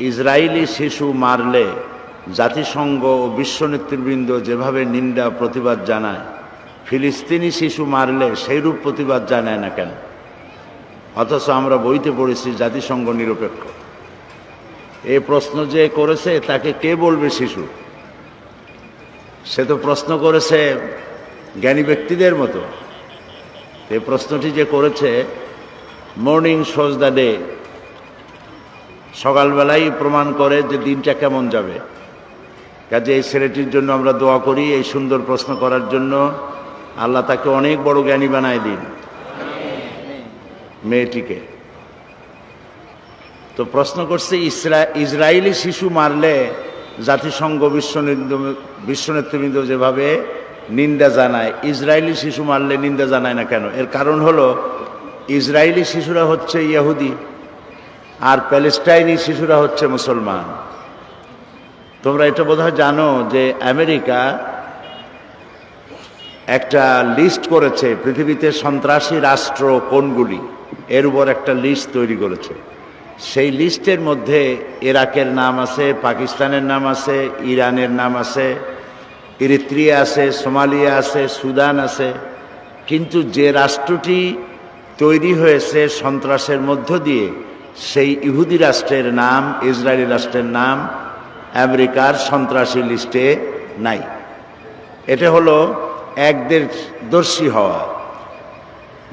Israeli শিশু মারলে জাতিসংঘ ও বিশ্ব নেতৃবৃন্দ যেভাবে নিন্দা, প্রতিবাদ জানায়, ফিলিস্তিনি শিশু মারলে সেইরূপ প্রতিবাদ জানায় না কেন? অথচ আমরা বইতে পড়েছি জাতিসংঘ নিরপেক্ষ। এ প্রশ্ন যে করেছে, তাকে কে বলবে শিশু? সে তো প্রশ্ন করেছে জ্ঞানী ব্যক্তিদের মতো। এই প্রশ্নটি যে করেছে, মর্নিং শোজ দ্য ডে সকালবেলাই প্রমাণ করে যে দিনটা কেমন যাবে। কাজে এই ছেলেটির জন্য আমরা দোয়া করি এই সুন্দর প্রশ্ন করার জন্য। আল্লাহ তাকে অনেক বড় জ্ঞানী বানায় দিন। মেয়েটিকে। তো প্রশ্ন করছে, ইসরা ইসরায়েলি শিশু মারলে জাতিসংঘ বিশ্ব নেতৃ- বিশ্ব নেতৃবৃন্দ যেভাবে নিন্দা জানায় ইসরায়েলি শিশু মারলে নিন্দা জানায় না কেন? এর কারণ হলো ইসরায়েলি শিশুরা হচ্ছে ইহুদি। আর প্যালেস্টাইনি শিশুরা হচ্ছে মুসলমান। তোমরা এটা বোধহয় জানো যে আমেরিকা একটা লিস্ট করেছে পৃথিবীতে সন্ত্রাসী রাষ্ট্র কোনগুলি। এর উপর একটা লিস্ট তৈরি করেছে। সেই লিস্টের মধ্যে ইরাকের নাম আছে, পাকিস্তানের নাম আছে, ইরানের নাম আছে, ইরিত্রিয়া আছে, সোমালিয়া আছে, সুদান আছে। কিন্তু যে রাষ্ট্রটি তৈরি হয়েছে সন্ত্রাসের মধ্য দিয়ে সেই ইহুদি রাষ্ট্রের নাম, ইসরায়েলি রাষ্ট্রের নাম, আমেরিকার সন্ত্রাসী লিস্টে নাই। এটা হলো একদের দর্শী হওয়া।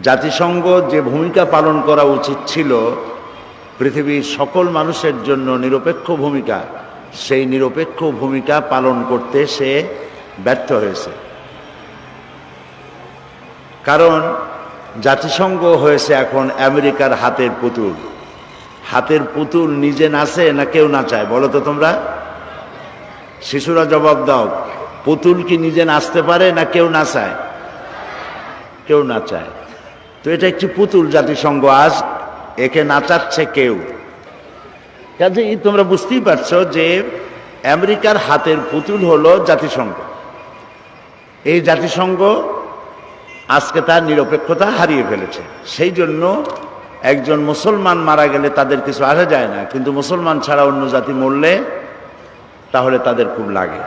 জাতিসংঘ যে ভূমিকা পালন করা উচিত ছিল, পৃথিবীর সকল মানুষের জন্য নিরপেক্ষ ভূমিকা, সেই নিরপেক্ষ ভূমিকা পালন করতে সে ব্যর্থ হয়েছে। কারণ জাতিসংঘ হয়েছে এখন আমেরিকার হাতের পুতুল। হাতের পুতুল নিজে নাচে না কেউ নাচায়? বলো তো তোমরা। শিশুরা জবাব দাও, পুতুল কি নিজে নাচতে পারে না কেউ নাচায়? কেউ নাচায়। তো এটা একটি পুতুল জাতিসংঘ, আজ একে নাচাচ্ছে কেউ। কাজেই তোমরা বুঝতেই পারছ যে আমেরিকার হাতের পুতুল হলো জাতিসংঘ। এই জাতিসংঘ আজকে তার নিরপেক্ষতা হারিয়ে ফেলেছে। সেই জন্য একজন মুসলমান মারা গেলে তাদের কিছু আসা যায় না, কিন্তু মুসলমান ছাড়া অন্য জাতি মরলে তাহলে তাদের খুব লাগে।